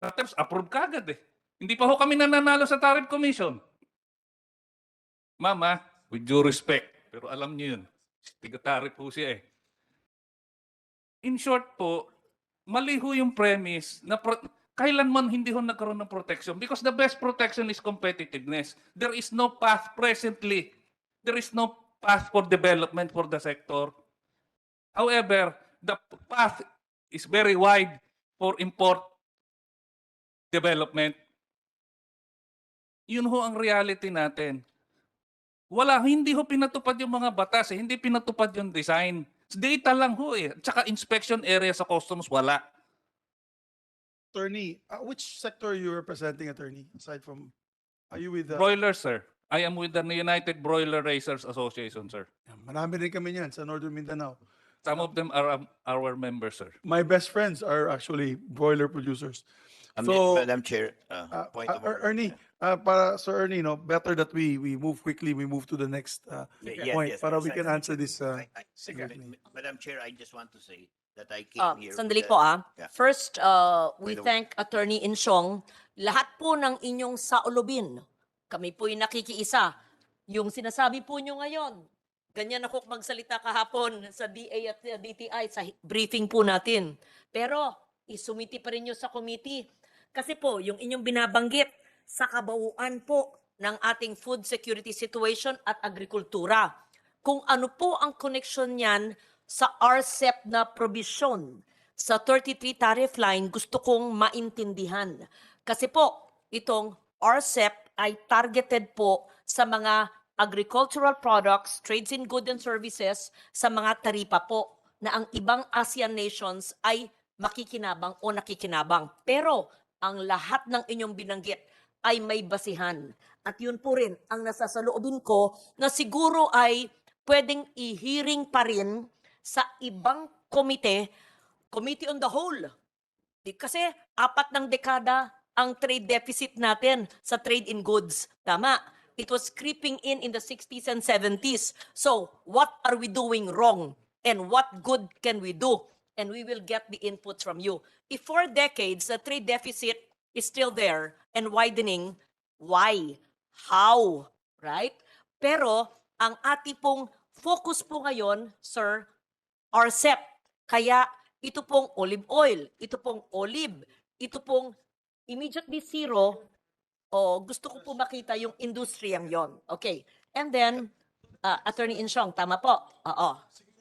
Tapos approve kagad eh. Hindi pa ho kami nananalo sa tariff commission. Mama, with due respect, pero alam niyo yun, tiga-tariff po siya eh. In short po, mali ho yung premise na pro- kailanman hindi ho nagkaroon ng protection because the best protection is competitiveness. There is no path presently. There is no path for development for the sector. However, the path is very wide for import development. Yun ho ang reality natin. Wala, hindi ho pinatupad yung mga batas, eh. hindi pinatupad yung design. Data lang ho eh. Tsaka inspection area sa customs, wala. Attorney, uh, which sector are you representing, attorney? Aside from, are you with the, Broiler, sir. I am with the United Broiler Raisers Association, sir. marami rin kami niyan sa Northern Mindanao. Some of them are um, our members, sir. My best friends are actually broiler producers. Um, So, Madam Chair, uh, Uh, point uh, of Er- order. Ernie, uh, para Sir Ernie, no, better that we we move quickly, we move to the next uh, Y- yes, point yes, para yes, we I- can answer this. Uh, I- I- secretly. Ma- Madam Chair, I just want to say that I Ah, came here. sandali with po a- ah. Yeah. First, uh, we By the way- thank Attorney Insyong. Lahat po ng inyong saulubin, kami po'y nakikiisa. Yung sinasabi po nyo ngayon, ganyan ako magsalita kahapon sa DA at DTI sa briefing po natin. Pero, isumiti pa rin nyo sa committee. Kasi po, yung inyong binabanggit sa kabauan po ng ating food security situation at agrikultura. Kung ano po ang connection niyan sa RCEP na provision sa 33 tariff line, gusto kong maintindihan. Kasi po, itong RCEP ay targeted po sa mga agricultural products, trades in goods and services, sa mga taripa po na ang ibang ASEAN nations ay makikinabang o nakikinabang. Pero ang lahat ng inyong binanggit ay may basihan. At yun po rin ang nasasaloobin ko na siguro ay pwedeng i-hearing pa rin sa ibang komite, Committee on the Whole. Kasi apat ng dekada ang trade deficit natin sa trade in goods. Tama. It was creeping in in the 60s and 70s. So, what are we doing wrong? And what good can we do? And we will get the input from you. If for decades the trade deficit is still there and widening, why? How? Right? Pero, ang ating pong focus po ngayon, sir, RCEP. Kaya ito pong olive oil, ito pong olive, ito pong immediately zero, o gusto ko po makita yung industriyang yon. Okay. And then, uh, Attorney Insyong, tama po. Oo.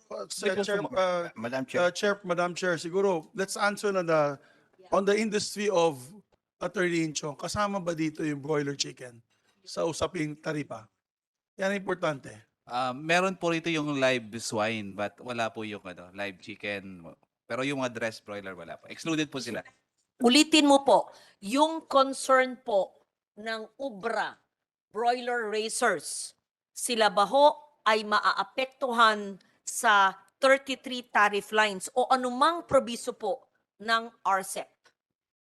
uh, Sir, Chair, uh, Madam uh, Chair, Chair, Madam Chair, siguro, let's answer na the, on the industry of Attorney Inchong, kasama ba dito yung broiler chicken sa usaping taripa? Yan ang importante. Ah, meron po rito yung live swine, but wala po yung ano, live chicken. Pero yung mga dressed broiler, wala po. Excluded po sila. Ulitin mo po, yung concern po ng UBRA, broiler racers, sila ba ho ay maaapektuhan sa 33 tariff lines o anumang probiso po ng RCEP?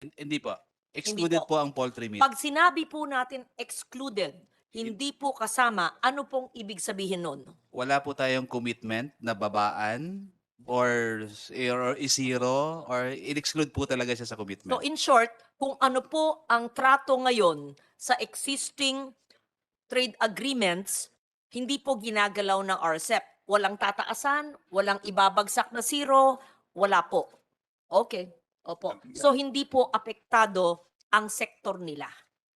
Hin- Hindi po. Excluded po. po. ang poultry meat. Pag sinabi po natin excluded, hindi po kasama, ano pong ibig sabihin nun? Wala po tayong commitment na babaan or, or zero or in-exclude po talaga siya sa commitment. So in short, kung ano po ang trato ngayon sa existing trade agreements, hindi po ginagalaw ng RCEP. Walang tataasan, walang ibabagsak na zero, wala po. Okay. Opo. So hindi po apektado ang sektor nila.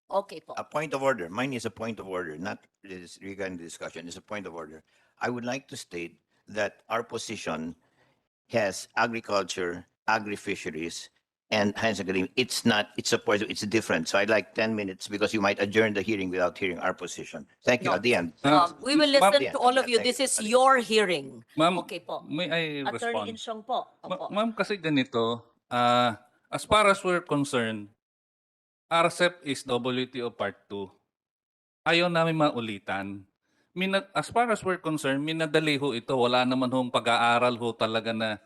Okay po. a point of order. Mine is a point of order, not this regarding the discussion. It's a point of order. I would like to state that our position has agriculture, agri-fisheries, and hence agreement. It's not, it's a, point- it's different. So I'd like 10 minutes because you might adjourn the hearing without hearing our position. Thank you. No. At the end. Um, we will ma'am- listen to all of you. This you. is your hearing. Ma'am, Okay po. may I Attorney respond? Insyong po. Ma- Opo. Ma'am, kasi ganito, ah, as far as we're concerned, RCEP is WTO Part 2. Ayaw namin maulitan. Mina, as far as we're concerned, minadali ho ito. Wala naman hong pag-aaral ho talaga na...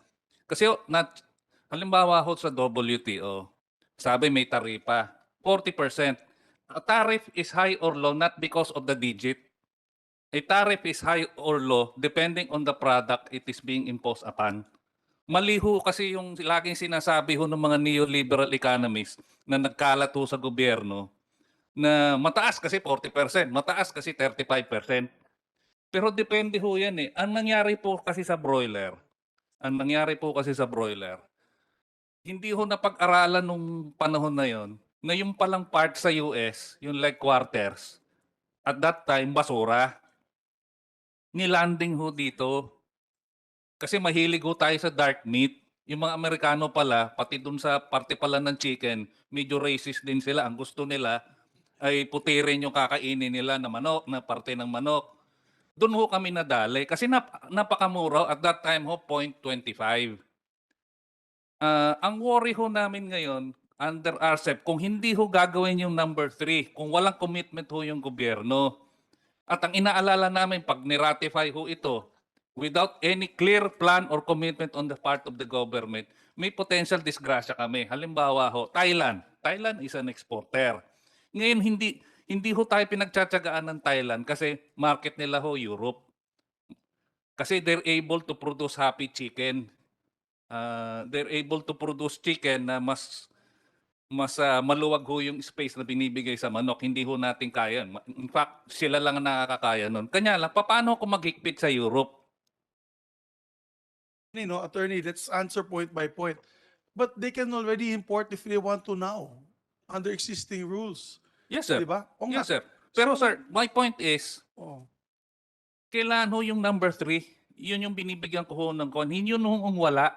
Kasi ho, not, halimbawa ho sa WTO, sabi may taripa, 40%. A tariff is high or low not because of the digit. A tariff is high or low depending on the product it is being imposed upon. Maliho kasi yung laging sinasabi ho ng mga neoliberal economists na nagkalat ho sa gobyerno na mataas kasi 40%, mataas kasi 35%. Pero depende ho yan eh. Ang nangyari po kasi sa broiler, ang nangyari po kasi sa broiler, hindi ho napag-aralan nung panahon na yon na yung palang part sa US, yung like quarters, at that time, basura. Nilanding ho dito. Kasi mahilig ho tayo sa dark meat. Yung mga Amerikano pala, pati dun sa parte pala ng chicken, medyo racist din sila. Ang gusto nila ay putirin yung kakainin nila na manok, na parte ng manok. Doon ho kami nadali kasi nap- napakamura at that time ho 0.25. Ah, ang worry ho namin ngayon under RCEP kung hindi ho gagawin yung number 3, kung walang commitment ho yung gobyerno. At ang inaalala namin pag niratify ho ito, without any clear plan or commitment on the part of the government, may potential disgrasya kami. Halimbawa ho, Thailand. Thailand is an exporter. Ngayon hindi hindi ho tayo pinagtsatsagaan ng Thailand kasi market nila ho Europe. Kasi they're able to produce happy chicken. Uh, they're able to produce chicken na mas mas ah, maluwag ho yung space na binibigay sa manok. Hindi ho natin kaya. In fact, sila lang ang nakakakaya nun. Kanya lang, paano ako maghigpit sa Europe? you know, attorney, let's answer point by point. But they can already import if they want to now, under existing rules. Yes, sir. Di ba? O. Yes, sir. Pero So- sir, my point is, Oh. kailan ho yung number three? Yun yung binibigyan ko ho ng kon. Hindi yun hong wala.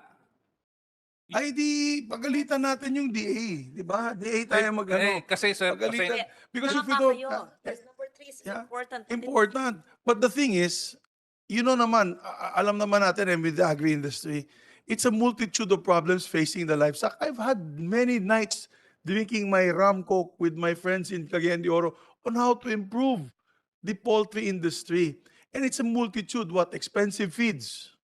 Ay di, pagalitan natin yung DA, di ba? DA tayo mag-ano. eh, kasi sir, Pagalitan. kasi, Because if we Tama don't, kayo. Yes, number three is yeah, important. important. But the thing is, you know naman, alam naman natin and with the agri-industry, it's a multitude of problems facing the livestock. I've had many nights drinking my rum coke with my friends in Cagayan de Oro on how to improve the poultry industry. And it's a multitude, what, expensive feeds.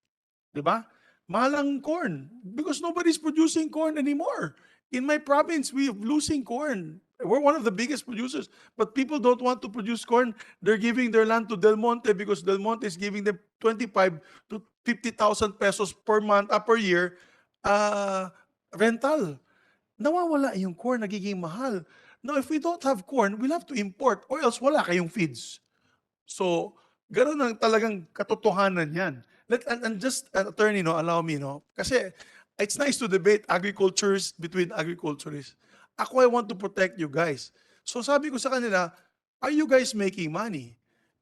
Di ba? Mahal ang corn because nobody's producing corn anymore. In my province, we are losing corn. We're one of the biggest producers, but people don't want to produce corn. They're giving their land to Del Monte because Del Monte is giving them 25 to 50,000 pesos per month, uh, per year, uh, rental. Nawawala yung corn, nagiging mahal. Now, if we don't have corn, we'll have to import or else wala kayong feeds. So, gano'n ang talagang katotohanan yan. Let, and, and just, an attorney, no, allow me, no? Kasi, it's nice to debate agricultures between agriculturists. Ako, I want to protect you guys. So, sabi ko sa kanila, are you guys making money?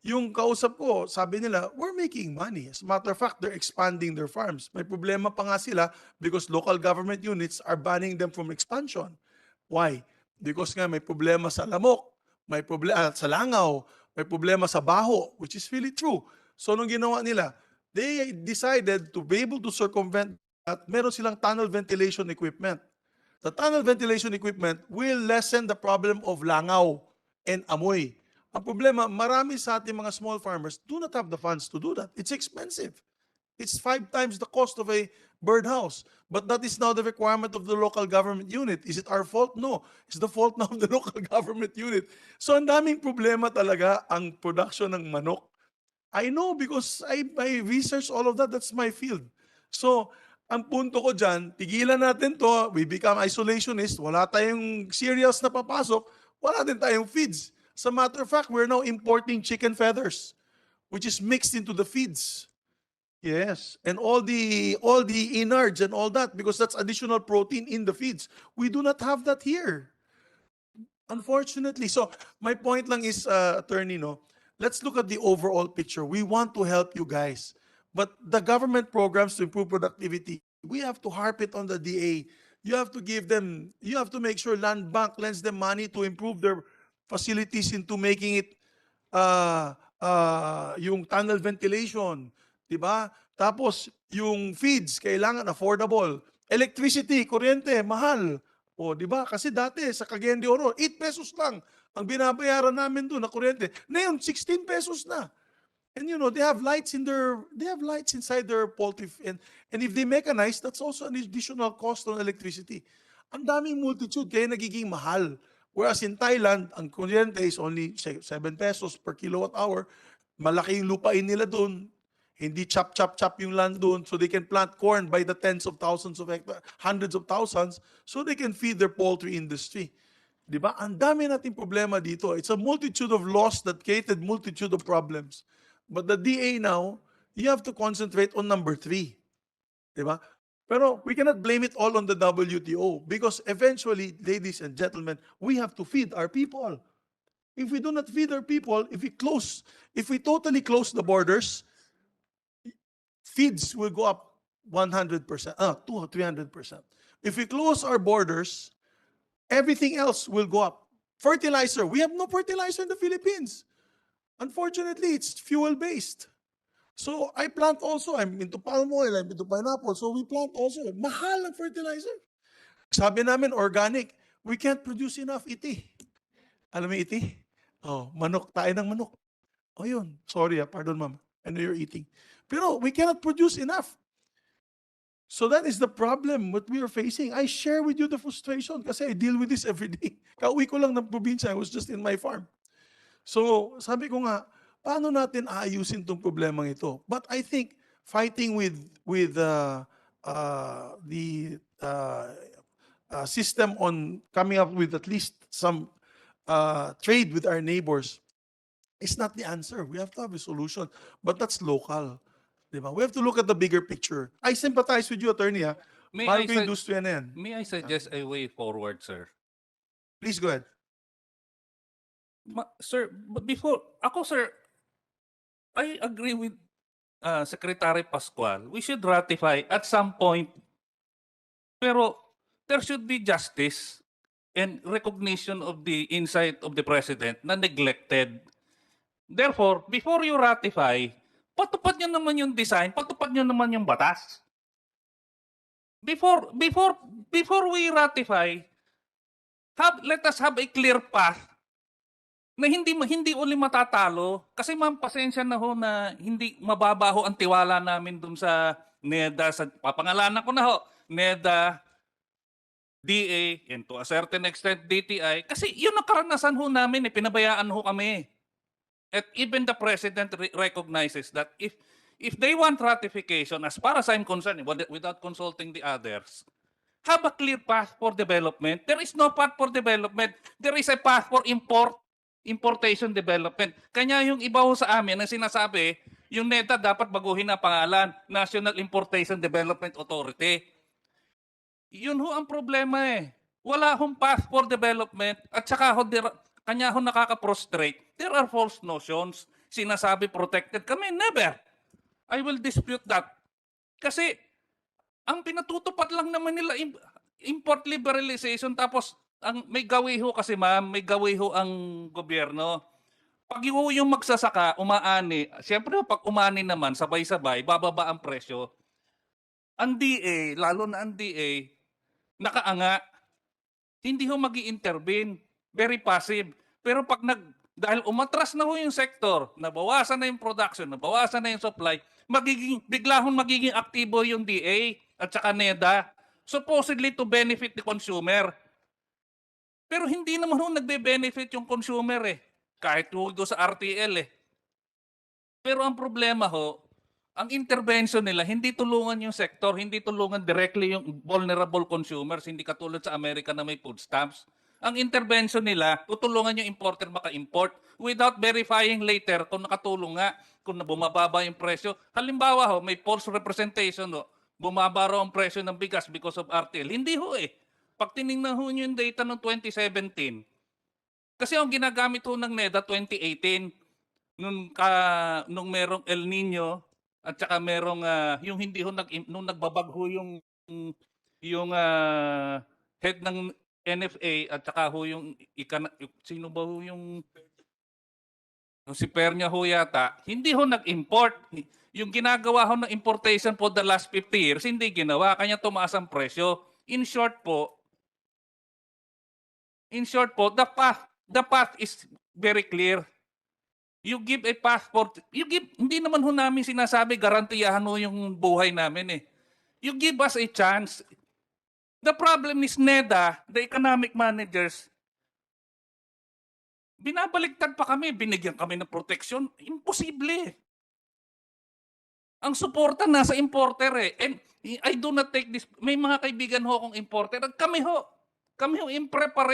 Yung kausap ko, sabi nila, we're making money. As a matter of fact, they're expanding their farms. May problema pa nga sila because local government units are banning them from expansion. Why? Because nga may problema sa lamok, may problema sa langaw, may problema sa baho, which is really true. So nung ginawa nila, they decided to be able to circumvent at meron silang tunnel ventilation equipment. The tunnel ventilation equipment will lessen the problem of langaw and amoy. Ang problema, marami sa ating mga small farmers do not have the funds to do that. It's expensive. It's five times the cost of a birdhouse. But that is now the requirement of the local government unit. Is it our fault? No. It's the fault now of the local government unit. So ang daming problema talaga ang production ng manok. I know because I, I research all of that. That's my field. So, ang punto ko dyan, tigilan natin to, we become isolationist, wala tayong cereals na papasok, wala din tayong feeds. As a matter of fact, we're now importing chicken feathers, which is mixed into the feeds. Yes, and all the all the innards and all that because that's additional protein in the feeds. We do not have that here. Unfortunately. So my point lang is uh, attorney no, let's look at the overall picture. We want to help you guys. But the government programs to improve productivity, we have to harp it on the DA. You have to give them, you have to make sure Land Bank lends them money to improve their facilities into making it uh, uh, yung tunnel ventilation, 'di ba? Tapos yung feeds kailangan affordable. Electricity, kuryente, mahal. O, 'di ba? Kasi dati sa Cagayan de Oro, 8 pesos lang ang binabayaran namin doon na kuryente. Ngayon 16 pesos na. And you know, they have lights in their they have lights inside their poultry and and if they mechanize, that's also an additional cost on electricity. Ang daming multitude kaya nagiging mahal. Whereas in Thailand, ang kuryente is only se- 7 pesos per kilowatt hour. Malaki yung lupain nila doon. Hindi chop, chop, chop yung land doon so they can plant corn by the tens of thousands of hectares, hundreds of thousands, so they can feed their poultry industry. Di ba? Ang dami nating problema dito. It's a multitude of laws that created multitude of problems. But the DA now, you have to concentrate on number three. Di ba? Pero we cannot blame it all on the WTO because eventually, ladies and gentlemen, we have to feed our people. If we do not feed our people, if we close, if we totally close the borders, feeds will go up 100%, uh, 200, 300%. If we close our borders, everything else will go up. Fertilizer, we have no fertilizer in the Philippines. Unfortunately, it's fuel-based. So I plant also, I'm into palm oil, I'm into pineapple, so we plant also. Mahal ang fertilizer. Sabi namin, organic, we can't produce enough iti. Alam mo iti? Oh, manok, tayo ng manok. Oh yun, sorry ah, pardon ma'am. I know you're eating. Pero we cannot produce enough. So that is the problem what we are facing. I share with you the frustration kasi I deal with this every day. Kauwi ko lang ng probinsya, I was just in my farm. So sabi ko nga, paano natin aayusin tong problemang ito? But I think fighting with with uh, uh, the uh, uh, system on coming up with at least some uh, trade with our neighbors is not the answer. We have to have a solution, but that's local. We have to look at the bigger picture. I sympathize with you, attorney. Ha? May Mahal I, yung industriya na yan. may I suggest a way forward, sir? Please go ahead. Ma- sir, but before, ako sir, I agree with uh, Secretary Pascual. We should ratify at some point. Pero there should be justice and recognition of the insight of the President na neglected. Therefore, before you ratify, patupad nyo naman yung design, patupad nyo naman yung batas. Before, before, before we ratify, have, let us have a clear path na hindi hindi uli matatalo. Kasi ma'am pasensya na ho na hindi mababaho ang tiwala namin dun sa NEDA sa papangalanan ko na ho NEDA DA and to a certain extent DTI kasi yun ang karanasan ho namin eh pinabayaan ho kami at even the president re- recognizes that if if they want ratification as far as I'm concerned without- consulting the others have a clear path for development there is no path for development there is a path for import importation development. Kanya yung iba ho sa amin ang sinasabi, yung NETA dapat baguhin na pangalan, National Importation Development Authority. Yun ho ang problema eh. Wala hong path for development at saka ho, kanya ho nakaka-prostrate. There are false notions. Sinasabi protected kami. Never. I will dispute that. Kasi ang pinatutupad lang naman nila im- import liberalization tapos ang may gawi ho kasi ma'am, may gawi ho ang gobyerno. Pag yung, yung magsasaka, umaani, siyempre pag umani naman, sabay-sabay, bababa ang presyo. Ang DA, lalo na ang DA, nakaanga, hindi ho mag intervene Very passive. Pero pag nag, dahil umatras na ho yung sektor, nabawasan na yung production, nabawasan na yung supply, magiging, bigla hong magiging aktibo yung DA at saka NEDA, supposedly to benefit the consumer. Pero hindi naman ho nagbe-benefit yung consumer eh. Kahit doon sa RTL eh. Pero ang problema ho, ang intervention nila, hindi tulungan yung sector, hindi tulungan directly yung vulnerable consumers, hindi katulad sa Amerika na may food stamps. Ang intervention nila, tutulungan yung importer maka-import without verifying later kung nakatulong nga, kung bumababa yung presyo. Halimbawa ho, may false representation ho, bumaba raw ang presyo ng bigas because of RTL. Hindi ho eh. Pag tinignan ho yung data ng 2017, kasi ang ginagamit ho ng NEDA 2018, nung, ka, nung merong El Nino, at saka merong ah, yung hindi ho nag nung nagbabagho yung yung ah, head ng NFA at saka ho yung ikana, sino ba ho yung si Pernia ho yata, hindi ho nag-import. Yung ginagawa ho ng importation for the last 50 years, hindi ginawa. Kanya tumaas ang presyo. In short po, in short po, the path, the path is very clear you give a passport, you give, hindi naman ho namin sinasabi garantiyahan ho yung buhay namin eh. You give us a chance. The problem is NEDA, the economic managers, binabaliktad pa kami, binigyan kami ng protection. Imposible. Ang suporta nasa importer eh. And I do not take this. May mga kaibigan ho akong importer. Kami ho. Kami ho in preparation